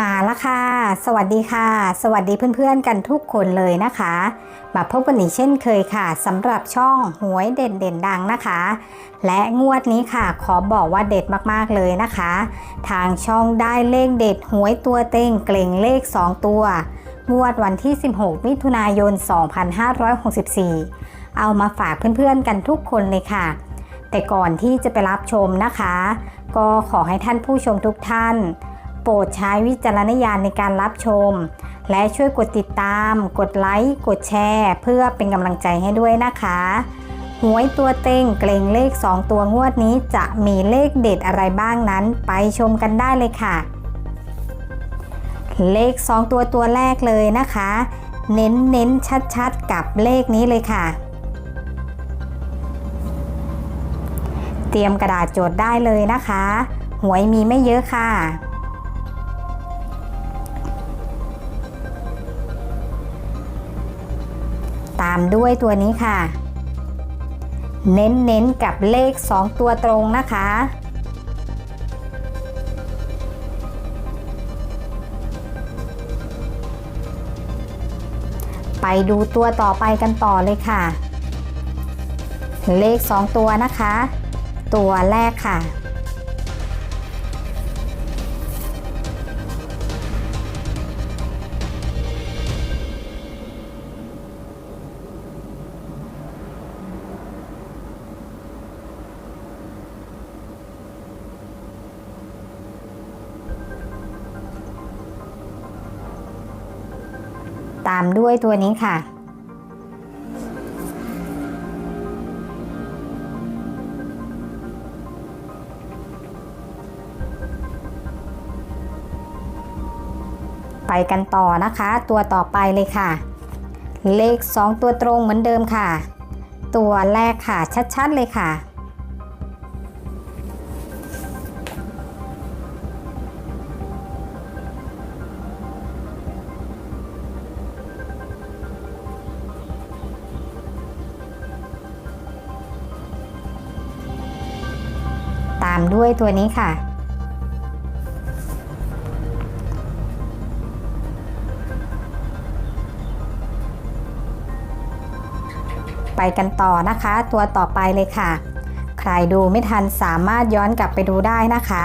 มาล้วค่ะ สวัสดีค่ะ สวัสดีเพื่อนๆกันทุกคนเลยนะคะ มาพบกันอีกเช่นเคยค่ะสำหรับช่องหวยเด่นเด่นๆดังนะคะ และงวดนี้ค่ะ ขอบอกว่าเด็ดมากๆเลยนะคะ ทางช่องได้เลขเด็ดหวยตัวเต็งเกล่งเลข 2 ตัว งวดวันที่ 16 มิถุนายน 2564 เอามาฝากเพื่อนๆกันทุกคนเลยค่ะ แต่ก่อนที่จะไปรับชมนะคะ ก็ขอให้ท่านผู้ชมทุกท่าน โปรดใช้วิจารณญาณในการรับชม และช่วยกดติดตาม กดไลค์ กดแชร์ เพื่อเป็นกำลังใจให้ด้วยนะคะหวยตัวเต็งเกรงเลข 2 ตัวงวดนี้จะมีเลขเด็ดอะไรบ้างนั้น ไปชมกันได้เลยค่ะ เลข 2 ตัวตัวแรกเลยนะคะ เน้นเน้นชัดๆ กับเลขนี้เลยค่ะ เตรียมกระดาษโจทย์ได้เลยนะคะ หวยมีไม่เยอะค่ะามด้วยตัวนี้ค่ะ เน้นๆกับเลข 2 ตัวตรงนะคะ ไปดูตัวต่อไปกันต่อเลยค่ะ เลข 2 ตัวนะคะ ตัวแรกค่ะ ตามด้วยตัวนี้ค่ะ ไปกันต่อนะคะ ตัวต่อไปเลยค่ะ เลข 2 ตัวตรงเหมือนเดิมค่ะ ตัวแรกค่ะชัดๆเลยค่ะ ตามด้วยตัวนี้ค่ะ ไปกันต่อนะคะ ตัวต่อไปเลยค่ะ ใครดูไม่ทันสามารถย้อนกลับไปดูได้นะคะ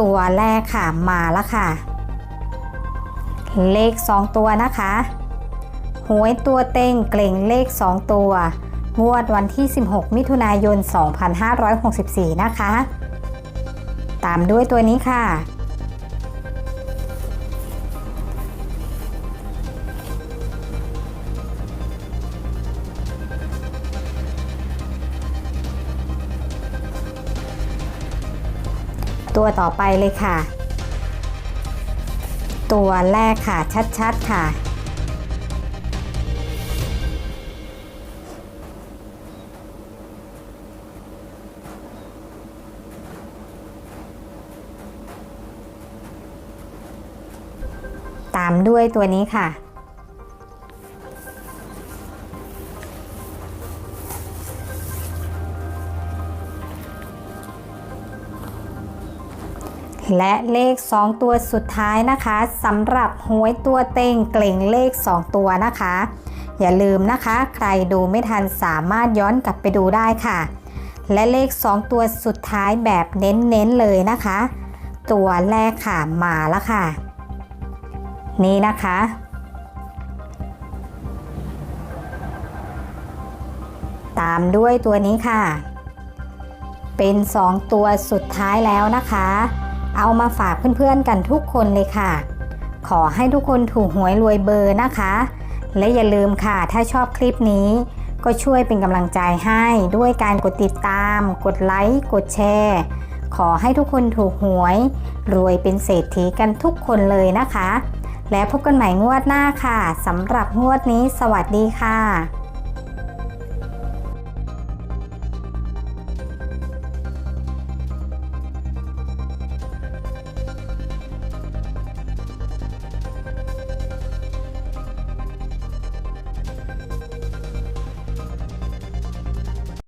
ตัวแรกค่ะมาแล้วค่ะ เลข 2 ตัวนะคะหวยตัวเต็งเกล่งเลข 2 ตัว งวดวันที่ 16 มิถุนายน 2564 นะคะ ตามด้วยตัวนี้ค่ะ ตัวต่อไปเลยค่ะ ตัวแรกค่ะชัดๆค่ะ ตามด้วยตัวนี้ค่ะ และเลข 2 ตัวสุดท้ายนะคะสำหรับหวยตัวเต็งเกล่งเลข 2 ตัวนะคะ อย่าลืมนะคะ ใครดูไม่ทันสามารถย้อนกลับไปดูได้ค่ะ และเลข 2 ตัวสุดท้ายแบบเน้นๆเลยนะคะ ตัวแรกค่ะมาแล้วค่ะ นี่นะคะ ตามด้วยตัวนี้ค่ะ เป็น 2 ตัวสุดท้ายแล้วนะคะ เอามาฝากเพื่อนๆกันทุกคนเลยค่ะ ขอให้ทุกคนถูกหวยรวยเบอร์นะคะ และอย่าลืมค่ะ ถ้าชอบคลิปนี้ก็ช่วยเป็นกำลังใจให้ด้วยการกดติดตาม กดไลค์ กดแชร์ ขอให้ทุกคนถูกหวย รวยเป็นเศรษฐีกันทุกคนเลยนะคะ แล้วพบกันใหม่งวดหน้าค่ะสำหรับงวดนี้ สวัสดีค่ะ